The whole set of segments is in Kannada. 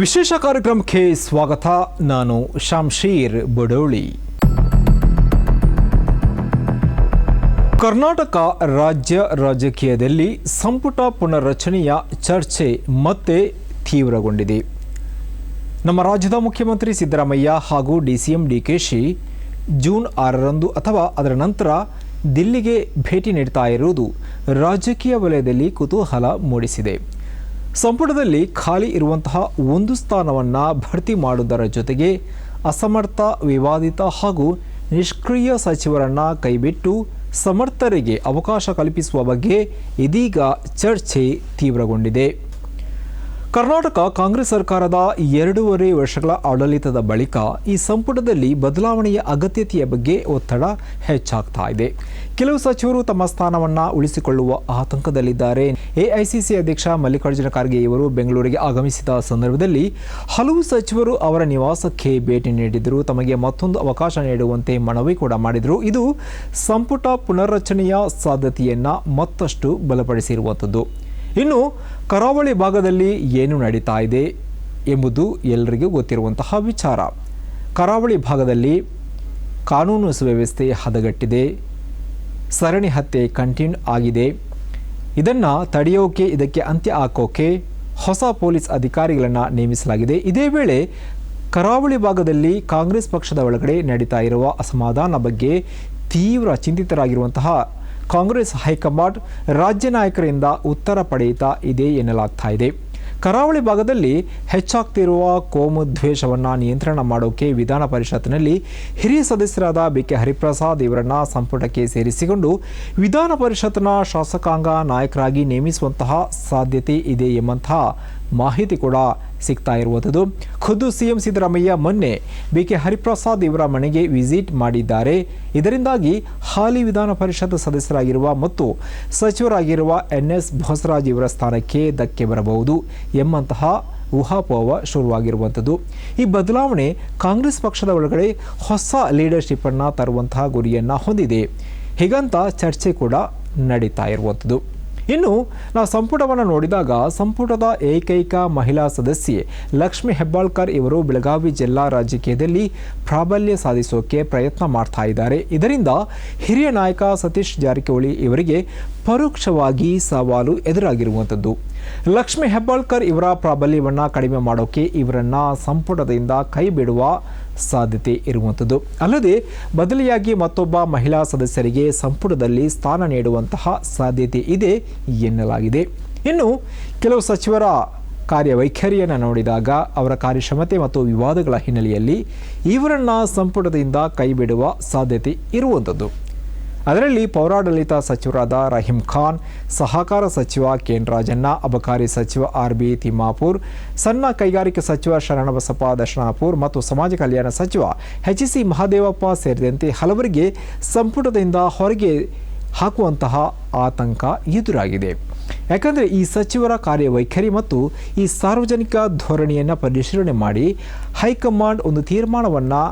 ವಿಶೇಷ ಕಾರ್ಯಕ್ರಮಕ್ಕೆ ಸ್ವಾಗತ. ನಾನು ಶಾಮ್ಶೀರ್ ಬಡೋಳಿ. ಕರ್ನಾಟಕ ರಾಜ್ಯ ರಾಜಕೀಯದಲ್ಲಿ ಸಂಪುಟ ಪುನರ್ರಚನೆಯ ಚರ್ಚೆ ಮತ್ತೆ ತೀವ್ರಗೊಂಡಿದೆ. ನಮ್ಮ ರಾಜ್ಯದ ಮುಖ್ಯಮಂತ್ರಿ ಸಿದ್ದರಾಮಯ್ಯ ಹಾಗೂ ಡಿಸಿಎಂ ಡಿಕೆಶಿ ಜೂನ್ ಆರರಂದು ಅಥವಾ ಅದರ ನಂತರ ದಿಲ್ಲಿಗೆ ಭೇಟಿ ನೀಡ್ತಾ ಇರುವುದು ರಾಜಕೀಯ ವಲಯದಲ್ಲಿ ಕುತೂಹಲ ಮೂಡಿಸಿದೆ. ಸಂಪುಟದಲ್ಲಿ ಖಾಲಿ ಇರುವಂತಹ ಒಂದು ಸ್ಥಾನವನ್ನು ಭರ್ತಿ ಮಾಡುವುದರ ಜೊತೆಗೆ ಅಸಮರ್ಥ, ವಿವಾದಿತ ಹಾಗೂ ನಿಷ್ಕ್ರಿಯ ಸಚಿವರನ್ನು ಕೈಬಿಟ್ಟು ಸಮರ್ಥರಿಗೆ ಅವಕಾಶ ಕಲ್ಪಿಸುವ ಬಗ್ಗೆ ಇದೀಗ ಚರ್ಚೆ ತೀವ್ರಗೊಂಡಿದೆ. ಕರ್ನಾಟಕ ಕಾಂಗ್ರೆಸ್ ಸರ್ಕಾರದ ಎರಡೂವರೆ ವರ್ಷಗಳ ಆಡಳಿತದ ಬಳಿಕ ಈ ಸಂಪುಟದಲ್ಲಿ ಬದಲಾವಣೆಯ ಅಗತ್ಯತೆಯ ಬಗ್ಗೆ ಒತ್ತಡ ಹೆಚ್ಚಾಗ್ತಾ ಇದೆ. ಕೆಲವು ಸಚಿವರು ತಮ್ಮ ಸ್ಥಾನವನ್ನು ಉಳಿಸಿಕೊಳ್ಳುವ ಆತಂಕದಲ್ಲಿದ್ದಾರೆ. ಎಐಸಿಸಿ ಅಧ್ಯಕ್ಷ ಮಲ್ಲಿಕಾರ್ಜುನ ಖರ್ಗೆ ಇವರು ಬೆಂಗಳೂರಿಗೆ ಆಗಮಿಸಿದ ಸಂದರ್ಭದಲ್ಲಿ ಹಲವು ಸಚಿವರು ಅವರ ನಿವಾಸಕ್ಕೆ ಭೇಟಿ ನೀಡಿದರು ತಮಗೆ ಮತ್ತೊಂದು ಅವಕಾಶ ನೀಡುವಂತೆ ಮನವಿ ಕೂಡ ಮಾಡಿದರು. ಇದು ಸಂಪುಟ ಪುನರ್ರಚನೆಯ ಸಾಧ್ಯತೆಯನ್ನು ಮತ್ತಷ್ಟು ಬಲಪಡಿಸಿರುವಂಥದ್ದು ಇನ್ನು ಕರಾವಳಿ ಭಾಗದಲ್ಲಿ ಏನು ನಡೀತಾ ಇದೆ ಎಂಬುದು ಎಲ್ಲರಿಗೂ ಗೊತ್ತಿರುವಂತಹ ವಿಚಾರ. ಕರಾವಳಿ ಭಾಗದಲ್ಲಿ ಕಾನೂನು ಸುವ್ಯವಸ್ಥೆ ಹದಗಟ್ಟಿದೆ. ಸರಣಿ ಹತ್ಯೆ ಕಂಟಿನ್ಯೂ ಆಗಿದೆ. ಇದನ್ನು ತಡೆಯೋಕೆ, ಇದಕ್ಕೆ ಅಂತ್ಯ ಹಾಕೋಕೆ ಹೊಸ ಪೊಲೀಸ್ ಅಧಿಕಾರಿಗಳನ್ನು ನೇಮಿಸಲಾಗಿದೆ. ಇದೇ ವೇಳೆ ಕರಾವಳಿ ಭಾಗದಲ್ಲಿ ಕಾಂಗ್ರೆಸ್ ಪಕ್ಷದ ಒಳಗಡೆ ನಡೀತಾ ಇರುವ ಅಸಮಾಧಾನ ಬಗ್ಗೆ ತೀವ್ರ ಚಿಂತಿತರಾಗಿರುವಂತಹ ಕಾಂಗ್ರೆಸ್ ಹೈಕಮಾಂಡ್ ರಾಜ್ಯ ನಾಯಕರಿಂದ ಉತ್ತರ ಪಡೆಯುತ್ತಾ ಇದೆ ಎನ್ನಲಾಗ್ತಾ ಇದೆ. ಕರಾವಳಿ ಭಾಗದಲ್ಲಿ ಹೆಚ್ಚಾಗ್ತಿರುವ ಕೋಮು ದ್ವೇಷವನ್ನು ನಿಯಂತ್ರಣ ಮಾಡೋಕೆ ವಿಧಾನ ಪರಿಷತ್ನಲ್ಲಿ ಹಿರಿಯ ಸದಸ್ಯರಾದ ಬಿ ಕೆ ಹರಿಪ್ರಸಾದ್ ಇವರನ್ನ ಸಂಪುಟಕ್ಕೆ ಸೇರಿಸಿಕೊಂಡು ವಿಧಾನ ಪರಿಷತ್ನ ಶಾಸಕಾಂಗ ನಾಯಕರಾಗಿ ನೇಮಿಸುವಂತಹ ಸಾಧ್ಯತೆ ಇದೆ ಎಂಬಂತಹ ಮಾಹಿತಿ ಕೂಡ ಸಿಗ್ತಾ ಇರುವಂಥದ್ದು. ಖುದ್ದು ಸಿಎಂ ಸಿದ್ದರಾಮಯ್ಯ ಮೊನ್ನೆ ಬಿ ಕೆ ಹರಿಪ್ರಸಾದ್ ಇವರ ಮನೆಗೆ ವಿಸಿಟ್ ಮಾಡಿದ್ದಾರೆ. ಇದರಿಂದಾಗಿ ಹಾಲಿ ವಿಧಾನ ಪರಿಷತ್ ಸದಸ್ಯರಾಗಿರುವ ಮತ್ತು ಸಚಿವರಾಗಿರುವ ಎನ್ ಎಸ್ ಬಸವರಾಜ್ ಇವರ ಸ್ಥಾನಕ್ಕೆ ಧಕ್ಕೆ ಬರಬಹುದು ಎಂಬಂತಹ ಊಹಾಪೋಹ ಶುರುವಾಗಿರುವಂಥದ್ದು. ಈ ಬದಲಾವಣೆ ಕಾಂಗ್ರೆಸ್ ಪಕ್ಷದ ಒಳಗಡೆ ಹೊಸ ಲೀಡರ್ಶಿಪ್ಪನ್ನು ತರುವಂತಹ ಗುರಿಯನ್ನು ಹೊಂದಿದೆ. ಹೀಗಂತ ಚರ್ಚೆ ಕೂಡ ನಡೀತಾ ಇರುವಂಥದ್ದು. ಇನ್ನು, ನಾವು ಸಂಪುಟವನ್ನು ನೋಡಿದಾಗ ಸಂಪುಟದ ಏಕೈಕ ಮಹಿಳಾ ಸದಸ್ಯೆ ಲಕ್ಷ್ಮಿ ಹೆಬ್ಬಾಳ್ಕರ್ ಇವರು ಬೆಳಗಾವಿ ಜಿಲ್ಲಾ ರಾಜಕೀಯದಲ್ಲಿ ಪ್ರಾಬಲ್ಯ ಸಾಧಿಸೋಕೆ ಪ್ರಯತ್ನ ಮಾಡ್ತಾ ಇದ್ದಾರೆ. ಇದರಿಂದ ಹಿರಿಯ ನಾಯಕ ಸತೀಶ್ ಜಾರಕಿಹೊಳಿ ಇವರಿಗೆ ಪರೋಕ್ಷವಾಗಿ ಸವಾಲು ಎದುರಾಗಿರುವಂಥದ್ದು. ಲಕ್ಷ್ಮಿ ಹೆಬ್ಬಾಳ್ಕರ್ ಇವರ ಪ್ರಾಬಲ್ಯವನ್ನು ಕಡಿಮೆ ಮಾಡೋಕೆ ಇವರನ್ನು ಸಂಪುಟದಿಂದ ಕೈ ಬಿಡುವ ಸಾಧ್ಯತೆ ಇರುವಂಥದ್ದು. ಅಲ್ಲದೆ, ಬದಲಿಯಾಗಿ ಮತ್ತೊಬ್ಬ ಮಹಿಳಾ ಸದಸ್ಯರಿಗೆ ಸಂಪುಟದಲ್ಲಿ ಸ್ಥಾನ ನೀಡುವಂತಹ ಸಾಧ್ಯತೆ ಇದೆ ಎನ್ನಲಾಗಿದೆ. ಇನ್ನು, ಕೆಲವು ಸಚಿವರ ಕಾರ್ಯವೈಖರಿಯನ್ನು ನೋಡಿದಾಗ ಅವರ ಕಾರ್ಯಕ್ಷಮತೆ ಮತ್ತು ವಿವಾದಗಳ ಹಿನ್ನೆಲೆಯಲ್ಲಿ ಇವರನ್ನು ಸಂಪುಟದಿಂದ ಕೈಬಿಡುವ ಸಾಧ್ಯತೆ ಇರುವಂಥದ್ದು. ಅದರಲ್ಲಿ ಪೌರಾಡಳಿತ ಸಚಿವರಾದ ರಹೀಂ ಖಾನ್, ಸಹಕಾರ ಸಚಿವ ಕೆನ್ ರಾಜಣ್ಣ, ಅಬಕಾರಿ ಸಚಿವ ಆರ್ ಬಿ ತಿಮ್ಮಾಪುರ್, ಸಣ್ಣ ಕೈಗಾರಿಕೆ ಸಚಿವ ಶರಣಬಸಪ್ಪ ದರ್ಶನಾಪುರ್ ಮತ್ತು ಸಮಾಜ ಕಲ್ಯಾಣ ಸಚಿವ ಎಚ್ ಸಿ ಮಹಾದೇವಪ್ಪ ಸೇರಿದಂತೆ ಹಲವರಿಗೆ ಸಂಪುಟದಿಂದ ಹೊರಗೆ ಹಾಕುವಂತಹ ಆತಂಕ ಎದುರಾಗಿದೆ. ಯಾಕಂದರೆ ಈ ಸಚಿವರ ಕಾರ್ಯವೈಖರಿ ಮತ್ತು ಈ ಸಾರ್ವಜನಿಕ ಧೋರಣೆಯನ್ನು ಪರಿಶೀಲನೆ ಮಾಡಿ ಹೈಕಮಾಂಡ್ ಒಂದು ತೀರ್ಮಾನವನ್ನು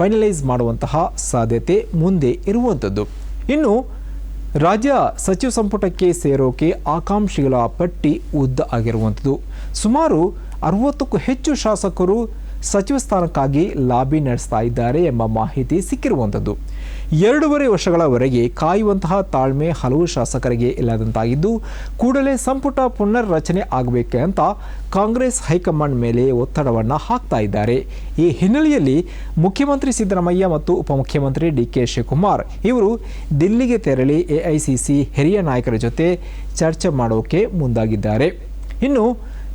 ಫೈನಲೈಸ್ ಮಾಡುವಂತಹ ಸಾಧ್ಯತೆ ಮುಂದೆ ಇರುವಂಥದ್ದು. ಇನ್ನು, ರಾಜ್ಯ ಸಚಿವ ಸಂಪುಟಕ್ಕೆ ಸೇರೋಕೆ ಆಕಾಂಕ್ಷಿಗಳ ಪಟ್ಟಿ ಉದ್ದ ಆಗಿರುವಂಥದ್ದು. ಸುಮಾರು ಅರವತ್ತಕ್ಕೂ ಹೆಚ್ಚು ಶಾಸಕರು ಸಚಿವ ಸ್ಥಾನಕ್ಕಾಗಿ ಲಾಬಿ ನಡೆಸ್ತಾ ಇದ್ದಾರೆ ಎಂಬ ಮಾಹಿತಿ ಸಿಕ್ಕಿರುವಂಥದ್ದು. ಎರಡೂವರೆ ವರ್ಷಗಳವರೆಗೆ ಕಾಯುವಂತಹ ತಾಳ್ಮೆ ಹಲವು ಶಾಸಕರಿಗೆ ಇಲ್ಲದಂತಾಗಿದ್ದು, ಕೂಡಲೇ ಸಂಪುಟ ಪುನರ್ ರಚನೆ ಆಗಬೇಕೆ ಅಂತ ಕಾಂಗ್ರೆಸ್ ಹೈಕಮಾಂಡ್ ಮೇಲೆ ಒತ್ತಡವನ್ನು ಹಾಕ್ತಾ ಇದ್ದಾರೆ. ಈ ಹಿನ್ನೆಲೆಯಲ್ಲಿ ಮುಖ್ಯಮಂತ್ರಿ ಸಿದ್ದರಾಮಯ್ಯ ಮತ್ತು ಉಪಮುಖ್ಯಮಂತ್ರಿ ಡಿ ಕೆ ಶಿವಕುಮಾರ್ ಇವರು ದಿಲ್ಲಿಗೆ ತೆರಳಿ ಎಐಸಿಸಿ ಹಿರಿಯ ನಾಯಕರ ಜೊತೆ ಚರ್ಚೆ ಮಾಡೋಕೆ ಮುಂದಾಗಿದ್ದಾರೆ. ಇನ್ನು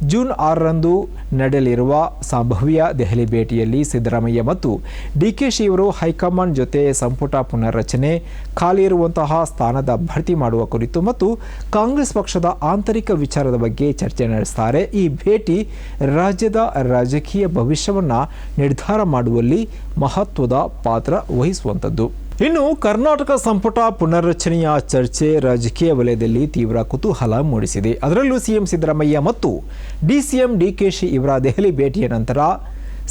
ಜೂನ್ ಆರರಂದು ನಡೆಯಲಿರುವ ಸಂಭವ್ಯ ದೆಹಲಿ ಭೇಟಿಯಲ್ಲಿ ಸಿದ್ದರಾಮಯ್ಯ ಮತ್ತು ಡಿಕೆಶಿ ಅವರು ಹೈಕಮಾಂಡ್ ಜೊತೆ ಸಂಪುಟ ಪುನರ್ರಚನೆ, ಖಾಲಿ ಇರುವಂತಹ ಸ್ಥಾನದ ಭರ್ತಿ ಮಾಡುವ ಕುರಿತು ಮತ್ತು ಕಾಂಗ್ರೆಸ್ ಪಕ್ಷದ ಆಂತರಿಕ ವಿಚಾರದ ಬಗ್ಗೆ ಚರ್ಚೆ ನಡೆಸುತ್ತಾರೆ ಈ ಭೇಟಿ ರಾಜ್ಯದ ರಾಜಕೀಯ ಭವಿಷ್ಯವನ್ನು ನಿರ್ಧಾರ ಮಾಡುವಲ್ಲಿ ಮಹತ್ವದ ಪಾತ್ರ ವಹಿಸುವಂಥದ್ದು. ಇನ್ನು ಕರ್ನಾಟಕ ಸಂಪುಟ ಪುನರ್ರಚನೆಯ ಚರ್ಚೆ ರಾಜಕೀಯ ವಲಯದಲ್ಲಿ ತೀವ್ರ ಕುತೂಹಲ ಮೂಡಿಸಿದೆ. ಅದರಲ್ಲೂ ಸಿಎಂ ಸಿದ್ದರಾಮಯ್ಯ ಮತ್ತು ಡಿಸಿಎಂ ಡಿಕೆಶಿ ಇವರ ದೆಹಲಿ ಭೇಟಿಯ ನಂತರ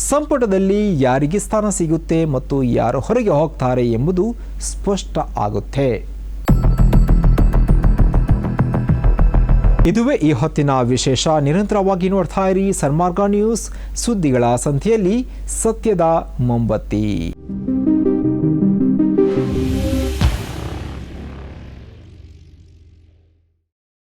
ಸಂಪುಟದಲ್ಲಿ ಯಾರಿಗೆ ಸ್ಥಾನ ಸಿಗುತ್ತೆ ಮತ್ತು ಯಾರು ಹೊರಗೆ ಹೋಗ್ತಾರೆ ಎಂಬುದು ಸ್ಪಷ್ಟ ಆಗುತ್ತೆ. ಇದುವೇ ಈ ಹೊತ್ತಿನ ವಿಶೇಷ. ನಿರಂತರವಾಗಿ ನೋಡ್ತಾ ಇರಿ ಸನ್ಮಾರ್ಗ ನ್ಯೂಸ್ ಸುದ್ದಿಗಳ ಸಂತೆಯಲ್ಲಿ ಸತ್ಯದ ಮೊಂಬತ್ತಿ.